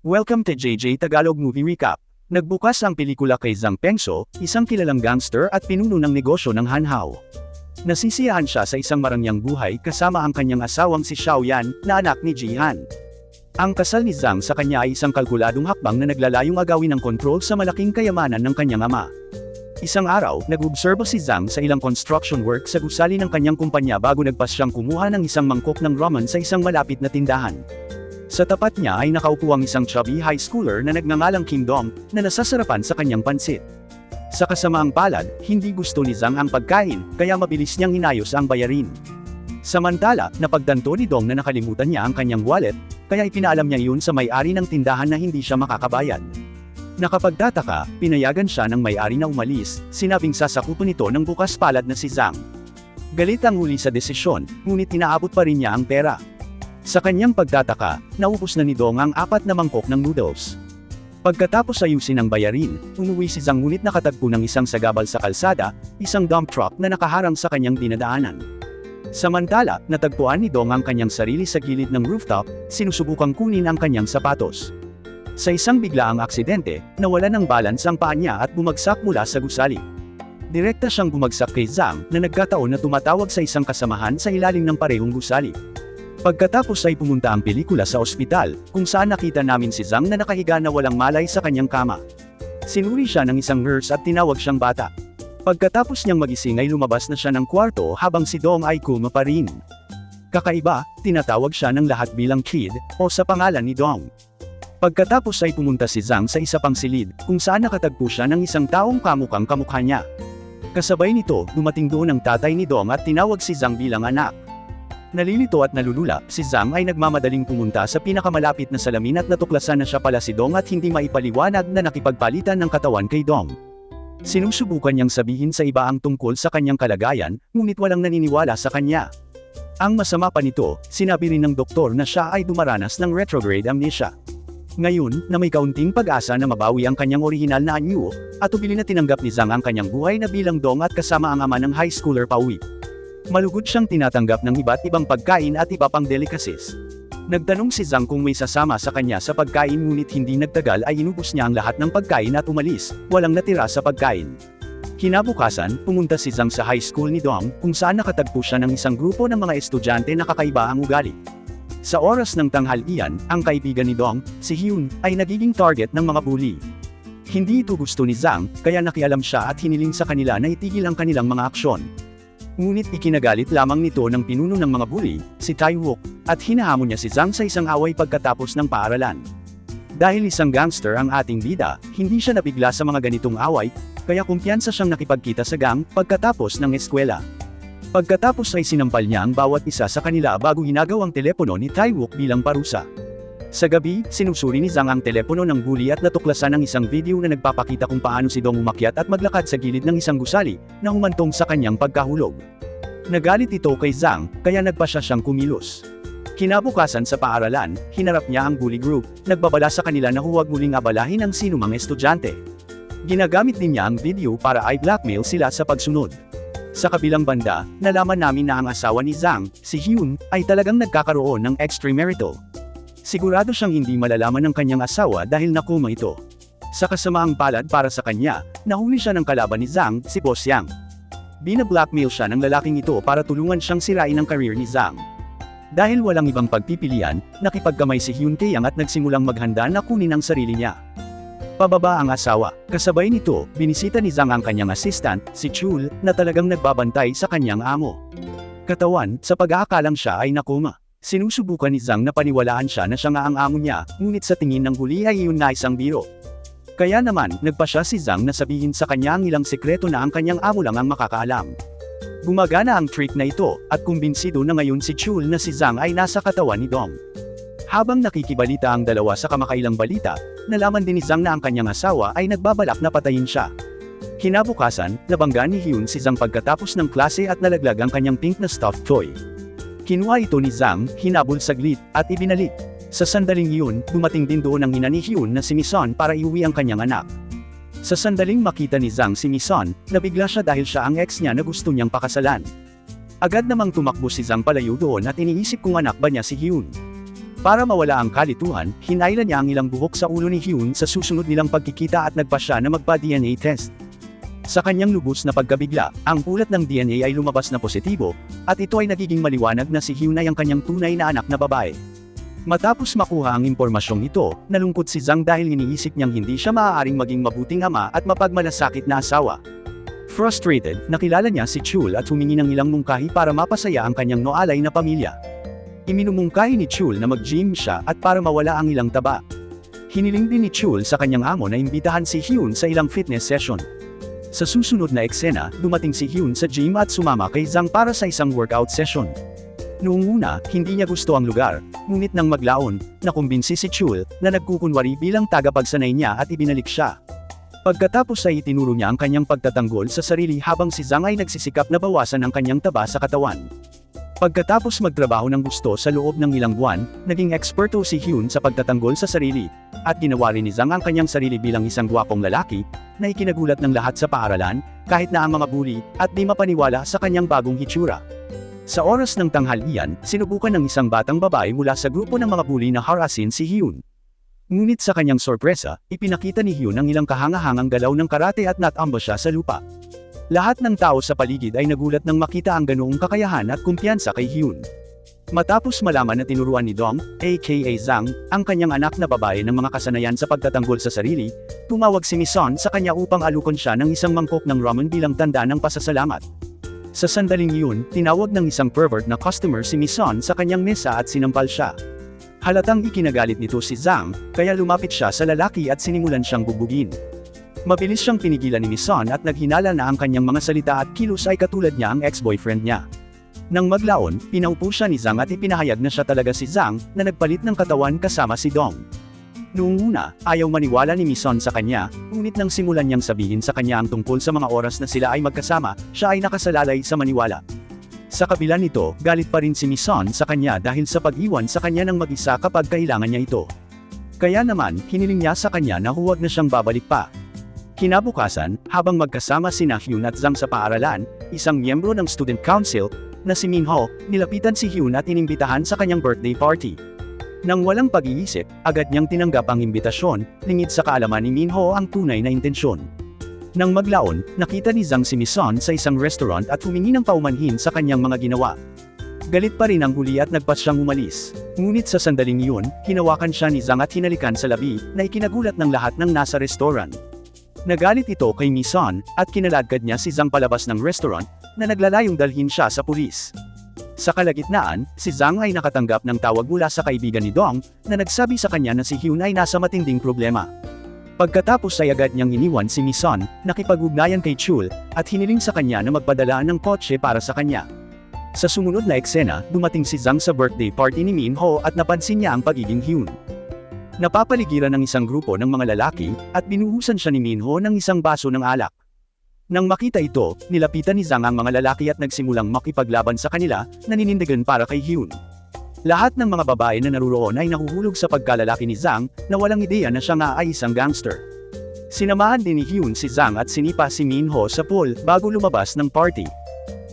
Welcome to JJ Tagalog Movie Recap. Nagbukas ang pelikula kay Zhang Pengso, isang kilalang gangster at pinuno ng negosyo ng Hanhao. Nasisiyahan siya sa isang marangyang buhay kasama ang kanyang asawang si Xiao Yan, na anak ni Jihan. Ang kasal ni Zhang sa kanya ay isang kalkuladong hakbang na naglalayong agawin ng kontrol sa malaking kayamanan ng kanyang ama. Isang araw, nag-obserba si Zhang sa ilang construction work sa gusali ng kanyang kumpanya bago nagpas siyang kumuha ng isang mangkok ng ramen sa isang malapit na tindahan. Sa tapat niya ay nakaupo ang isang chubby high schooler na nagngangalang Kim Dong, na nasasarapan sa kanyang pansit. Sa kasamaang palad, hindi gusto ni Zhang ang pagkain, kaya mabilis niyang inayos ang bayarin. Samantala, napagtanto ni Dong na nakalimutan niya ang kanyang wallet, kaya ipinaalam niya iyon sa may-ari ng tindahan na hindi siya makakabayad. Nakapagtataka, pinayagan siya ng may-ari na umalis, sinabing sasakupo nito ng bukas palad na si Zhang. Galit ang huli sa desisyon, ngunit inaabot pa rin niya ang pera. Sa kanyang pagtataka, naubos na ni Dong ang apat na mangkok ng noodles. Pagkatapos ayusin ang bayarin, umuwi si Zhang ngunit nakatagpo ng isang sagabal sa kalsada, isang dump truck na nakaharang sa kanyang dinadaanan. Samantala, natagpuan ni Dong ang kanyang sarili sa gilid ng rooftop, sinusubukang kunin ang kanyang sapatos. Sa isang biglaang aksidente, nawala ng balance ang paa niya at bumagsak mula sa gusali. Direkta siyang bumagsak kay Zhang na nagkataon na tumatawag sa isang kasamahan sa ilalim ng parehong gusali. Pagkatapos ay pumunta ang pelikula sa ospital, kung saan nakita namin si Zhang na nakahiga na walang malay sa kanyang kama. Sinuri siya ng isang nurse at tinawag siyang bata. Pagkatapos niyang magising ay lumabas na siya ng kwarto habang si Dong ay kuma pa rin. Kakaiba, tinatawag siya ng lahat bilang kid, o sa pangalan ni Dong. Pagkatapos ay pumunta si Zhang sa isa pang silid, kung saan nakatagpo siya ng isang taong kamukhang kamukha niya. Kasabay nito, dumating doon ang tatay ni Dong at tinawag si Zhang bilang anak. Nalilito at nalulula, si Zhang ay nagmamadaling pumunta sa pinakamalapit na salamin at natuklasan na siya pala si Dong at hindi maipaliwanag na nakipagpalitan ng katawan kay Dong. Sinusubukan niyang sabihin sa iba ang tungkol sa kanyang kalagayan, ngunit walang naniniwala sa kanya. Ang masama pa nito, sinabi rin ng doktor na siya ay dumaranas ng retrograde amnesia. Ngayon, na may kaunting pag-asa na mabawi ang kanyang orihinal na anyo, at ubili na tinanggap ni Zhang ang kanyang buhay na bilang dong at kasama ang ama ng high schooler pauwi. Malugod siyang tinatanggap ng iba't ibang pagkain at iba pang delicacies. Nagtanong si Zhang kung may sasama sa kanya sa pagkain ngunit hindi nagtagal ay inubos niya ang lahat ng pagkain at umalis, walang natira sa pagkain. Kinabukasan, pumunta si Zhang sa high school ni Dong, kung saan nakatagpo siya ng isang grupo ng mga estudyante na kakaiba ang ugali. Sa oras ng tanghalian, ang kaibigan ni Dong, si Hyun, ay nagiging target ng mga bully. Hindi ito gusto ni Zhang, kaya nakialam siya at hiniling sa kanila na itigil ang kanilang mga aksyon. Ngunit ikinagalit lamang nito ng pinuno ng mga bully, si Tai Wook, at hinahamon niya si Zhang sa isang away pagkatapos ng paaralan. Dahil isang gangster ang ating bida, hindi siya nabigla sa mga ganitong away, kaya kumpiyansa siyang nakipagkita sa gang pagkatapos ng eskwela. Pagkatapos ay sinampal niya ang bawat isa sa kanila bago hinagaw ang telepono ni Taiwook bilang parusa. Sa gabi, sinusuri ni Zhang ang telepono ng bully at natuklasan ang isang video na nagpapakita kung paano si Dong umakyat at maglakad sa gilid ng isang gusali, na humantong sa kanyang pagkahulog. Nagalit ito kay Zhang, kaya nagpasya siyang kumilos. Kinabukasan sa paaralan, hinarap niya ang bully group, nagbabala sa kanila na huwag muling abalahin ang sinumang estudyante. Ginagamit din niya ang video para i-blackmail sila sa pagsunod. Sa kabilang banda, nalaman namin na ang asawa ni Zhang, si Hyun, ay talagang nagkakaroon ng extramarital. Sigurado siyang hindi malalaman ng kanyang asawa dahil nakuma ito. Sa kasamaang palad para sa kanya, nahuli siya ng kalaban ni Zhang, si Boss Yang. Bina-blackmail siya ng lalaking ito para tulungan siyang sirain ang career ni Zhang. Dahil walang ibang pagpipilian, nakipagkamay si Hyun kay Yang at nagsimulang maghanda na kunin ang sarili niya. Pababa ang asawa. Kasabay nito, binisita ni Zhang ang kanyang assistant, si Chul, na talagang nagbabantay sa kanyang amo. Katawan, sa pag-aakalang siya ay nakuma. Sinusubukan ni Zhang na paniwalaan siya na siya nga ang amo niya, ngunit sa tingin ng huli ay iyon na isang biro. Kaya naman, nagpa siya si Zhang na sabihin sa kanya ang ilang sekreto na ang kanyang amo lang ang makakaalam. Gumagana ang trick na ito, at kumbinsido na ngayon si Chul na si Zhang ay nasa katawan ni Dong. Habang nakikibalita ang dalawa sa kamakailang balita, nalaman din ni Zhang na ang kanyang asawa ay nagbabalak na patayin siya. Kinabukasan, nabangga ni Hyun si Zhang pagkatapos ng klase at nalaglag ang kanyang pink na stuffed toy. Kinuha ito ni Zhang, hinabol saglit, at ibinalik. Sa sandaling iyon, dumating din doon ang ina ni Hyun na si Mison para iuwi ang kanyang anak. Sa sandaling makita ni Zhang si Mison, nabigla siya dahil siya ang ex niya na gusto niyang pakasalan. Agad namang tumakbo si Zhang palayo doon at iniisip kung anak ba niya si Hyun. Para mawala ang kalituhan, hinayla niya ang ilang buhok sa ulo ni Hyun sa susunod nilang pagkikita at nagpa siya na magpa-DNA test. Sa kanyang lubos na pagkabigla, ang ulat ng DNA ay lumabas na positibo, at ito ay nagiging maliwanag na si Hyun ay ang kanyang tunay na anak na babae. Matapos makuha ang impormasyong ito, nalungkot si Zhang dahil iniisip niyang hindi siya maaaring maging mabuting ama at mapagmalasakit na asawa. Frustrated, nakilala niya si Chul at humingi ng ilang mungkahi para mapasaya ang kanyang noalay na pamilya. Iminumungkahi ni Chul na mag-gym siya at para mawala ang ilang taba. Hiniling din ni Chul sa kanyang amo na imbitahan si Hyun sa ilang fitness session. Sa susunod na eksena, dumating si Hyun sa gym at sumama kay Zhang para sa isang workout session. Noong una, hindi niya gusto ang lugar, ngunit nang maglaon, nakumbinsi si Chul na nagkukunwari bilang tagapagsanay niya at ibinalik siya. Pagkatapos ay itinuro niya ang kanyang pagtatanggol sa sarili habang si Zhang ay nagsisikap na bawasan ang kanyang taba sa katawan. Pagkatapos magtrabaho ng gusto sa loob ng ilang buwan, naging eksperto si Hyun sa pagtatanggol sa sarili, at ginawa rin ni Zhang ang kanyang sarili bilang isang gwapong lalaki, na ikinagulat ng lahat sa paaralan, kahit na ang mga bully, at di mapaniwala sa kanyang bagong hitsura. Sa oras ng tanghalian, sinubukan ng isang batang babae mula sa grupo ng mga bully na harasin si Hyun. Ngunit sa kanyang sorpresa, ipinakita ni Hyun ang ilang kahangahangang galaw ng karate at natamba siya sa lupa. Lahat ng tao sa paligid ay nagulat nang makita ang ganoong kakayahan at kumpiyansa kay Hyun. Matapos malaman na tinuruan ni Dong, aka Zhang, ang kanyang anak na babae ng mga kasanayan sa pagtatanggol sa sarili, tumawag si Mison sa kanya upang alukon siya ng isang mangkok ng ramen bilang tanda ng pasasalamat. Sa sandaling yun, tinawag ng isang pervert na customer si Mison sa kanyang mesa at sinampal siya. Halatang ikinagalit nito si Zhang, kaya lumapit siya sa lalaki at sinimulan siyang bubugin. Mabilis siyang pinigilan ni Mison at naghinala na ang kanyang mga salita at kilos ay katulad niya ang ex-boyfriend niya. Nang maglaon, pinaupo siya ni Zhang at ipinahayag na siya talaga si Zhang, na nagpalit ng katawan kasama si Dong. Noong una, ayaw maniwala ni Mison sa kanya, ngunit nang simulan niyang sabihin sa kanya ang tungkol sa mga oras na sila ay magkasama, siya ay nakasalalay sa maniwala. Sa kabila nito, galit pa rin si Mison sa kanya dahil sa pag-iwan sa kanya ng mag-isa kapag kailangan niya ito. Kaya naman, hiniling niya sa kanya na huwag na siyang babalik pa. Kinabukasan, habang magkasama si Hyun at Zhang sa paaralan, isang miyembro ng student council, na si Minho, nilapitan si Hyun at inimbitahan sa kanyang birthday party. Nang walang pag-iisip, agad niyang tinanggap ang imbitasyon, lingid sa kaalaman ni Minho ang tunay na intensyon. Nang maglaon, nakita ni Zhang si Mison sa isang restaurant at humingi ng paumanhin sa kanyang mga ginawa. Galit pa rin ang huli at nagpas siyang umalis. Ngunit sa sandaling iyon, hinawakan siya ni Zhang at hinalikan sa labi, na ikinagulat ng lahat ng nasa restaurant. Nagalit ito kay Mison, at kinaladkad niya si Zhang palabas ng restaurant, na naglalayong dalhin siya sa pulis. Sa kalagitnaan, si Zhang ay nakatanggap ng tawag mula sa kaibigan ni Dong, na nagsabi sa kanya na si Hyun ay nasa matinding problema. Pagkatapos ay agad niyang iniwan si Mison, nakipag-ugnayan kay Chul, at hiniling sa kanya na magpadala ng kotse para sa kanya. Sa sumunod na eksena, dumating si Zhang sa birthday party ni Minho at napansin niya ang pagiging Hyun. Napapaligiran ng isang grupo ng mga lalaki, at binuhusan siya ni Minho ng isang baso ng alak. Nang makita ito, nilapitan ni Zhang ang mga lalaki at nagsimulang makipaglaban sa kanila, naninindigan para kay Hyun. Lahat ng mga babae na naruroon ay nahuhulog sa pagkalalaki ni Zhang, na walang ideya na siya nga ay isang gangster. Sinamahan din ni Hyun si Zhang at sinipa si Minho sa pool bago lumabas ng party.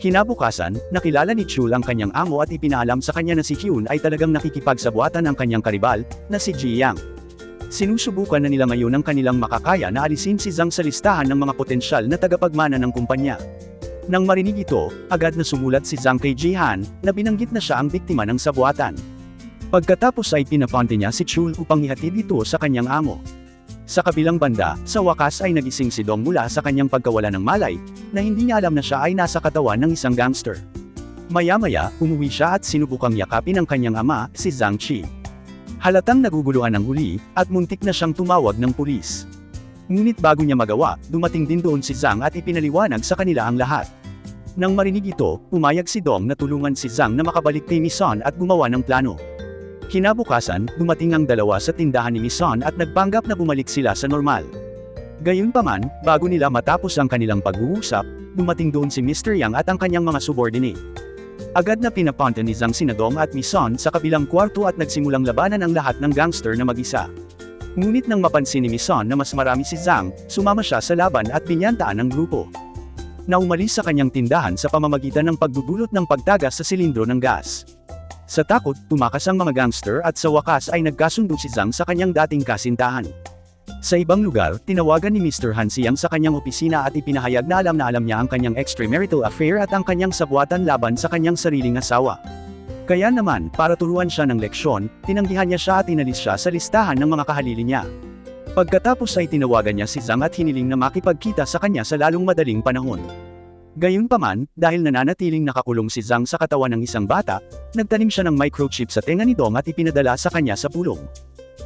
Kinabukasan, nakilala ni Chul ang kanyang amo at ipinaalam sa kanya na si Hyun ay talagang nakikipagsabuatan ng kanyang karibal, na si Ji Yang. Sinusubukan na nila ngayon ang kanilang makakaya na alisin si Zhang sa listahan ng mga potensyal na tagapagmana ng kumpanya. Nang marinig ito, agad na sumulat si Zhang kay Jihan, na binanggit na siya ang biktima ng sabuatan. Pagkatapos ay pinaponte niya si Chul upang ihatid ito sa kanyang amo. Sa kabilang banda, sa wakas ay nagising si Dong mula sa kanyang pagkawala ng malay, na hindi niya alam na siya ay nasa katawan ng isang gangster. Maya-maya, umuwi siya at sinubukang yakapin ang kanyang ama, si Zhang Chi. Halatang naguguluhan ng huli, at muntik na siyang tumawag ng pulis. Ngunit bago niya magawa, dumating din doon si Zhang at ipinaliwanag sa kanila ang lahat. Nang marinig ito, pumayag si Dong na tulungan si Zhang na makabalik kay Mison at gumawa ng plano. Kinabukasan, dumating ang dalawa sa tindahan ni Mison at nagpanggap na bumalik sila sa normal. Gayunpaman, bago nila matapos ang kanilang pag-uusap, dumating doon si Mr. Yang at ang kanyang mga subordinate. Agad na pinapunta ni Zhang Sinadong at Mison sa kabilang kwarto at nagsimulang labanan ang lahat ng gangster na mag-isa. Ngunit nang mapansin ni Mison na mas marami si Zhang, sumama siya sa laban at binyantaan ng grupo. Na umalis sa kanyang tindahan sa pamamagitan ng pagdudulot ng pagtagas sa silindro ng gas. Sa takot, tumakas ang mga gangster at sa wakas ay nagkasundo si Zhang sa kanyang dating kasintahan. Sa ibang lugar, tinawagan ni Mr. Han si Yang sa kanyang opisina at ipinahayag na alam na alam niya ang kanyang extramarital affair at ang kanyang sabwatan laban sa kanyang sariling asawa. Kaya naman, para turuan siya ng leksyon, tinanggihan niya siya at inalis siya sa listahan ng mga kahalili niya. Pagkatapos ay tinawagan niya si Zhang at hiniling na makipagkita sa kanya sa lalong madaling panahon. Gayunpaman, dahil nananatiling nakakulong si Zhang sa katawan ng isang bata, nagtanim siya ng microchip sa tenga ni Dong at ipinadala sa kanya sa pulong.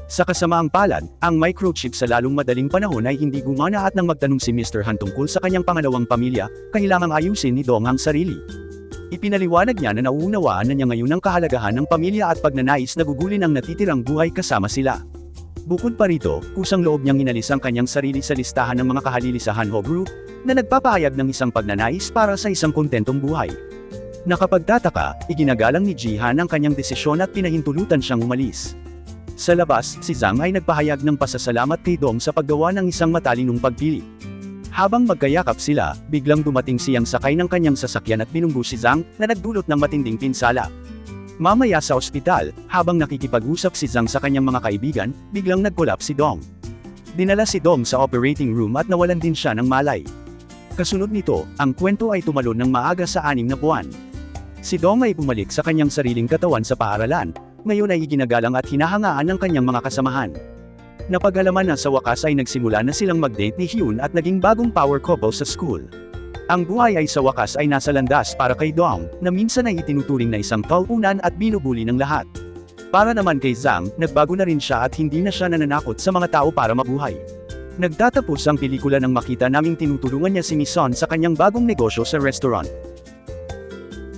Sa kasamaang palad, ang microchip sa lalong madaling panahon ay hindi gumana at nang magtanong si Mr. Han tungkol sa kanyang pangalawang pamilya, kailangang ayusin ni Dong ang sarili. Ipinaliwanag niya na nauunawaan na niya ngayon ang kahalagahan ng pamilya at pagnanais na gugulin ang natitirang buhay kasama sila. Bukod pa rito, kusang loob niyang inalis ang kanyang sarili sa listahan ng mga kahalili sa Hanho Group, na nagpapahayag ng isang pagnanais para sa isang kontentong buhay. Nakapagtataka, iginagalang ni Jihan ang kanyang desisyon at pinahintulutan siyang umalis. Sa labas, si Zhang ay nagpahayag ng pasasalamat kay Dong sa paggawa ng isang matalinong pagpili. Habang magkayakap sila, biglang dumating siyang sakay ng kanyang sasakyan at binunggo si Zhang, na nagdulot ng matinding pinsala. Mamaya sa ospital, habang nakikipag-usap si Zhang sa kanyang mga kaibigan, biglang nag-collapse si Dong. Dinala si Dong sa operating room at nawalan din siya ng malay. Kasunod nito, ang kwento ay tumalon ng maaga sa anim na buwan. Si Dong ay bumalik sa kanyang sariling katawan sa paaralan, ngayon ay iginagalang at hinahangaan ng kanyang mga kasamahan. Napagalaman na sa wakas ay nagsimula na silang mag-date ni Hyun at naging bagong power couple sa school. Ang buhay ay sa wakas ay nasa landas para kay Dong, na minsan ay itinuturing na isang kauunan at binubuli ng lahat. Para naman kay Zhang, nagbago na rin siya at hindi na siya nananakot sa mga tao para mabuhay. Nagtatapos ang pelikula nang makita naming tinutulungan niya si Mison sa kanyang bagong negosyo sa restaurant.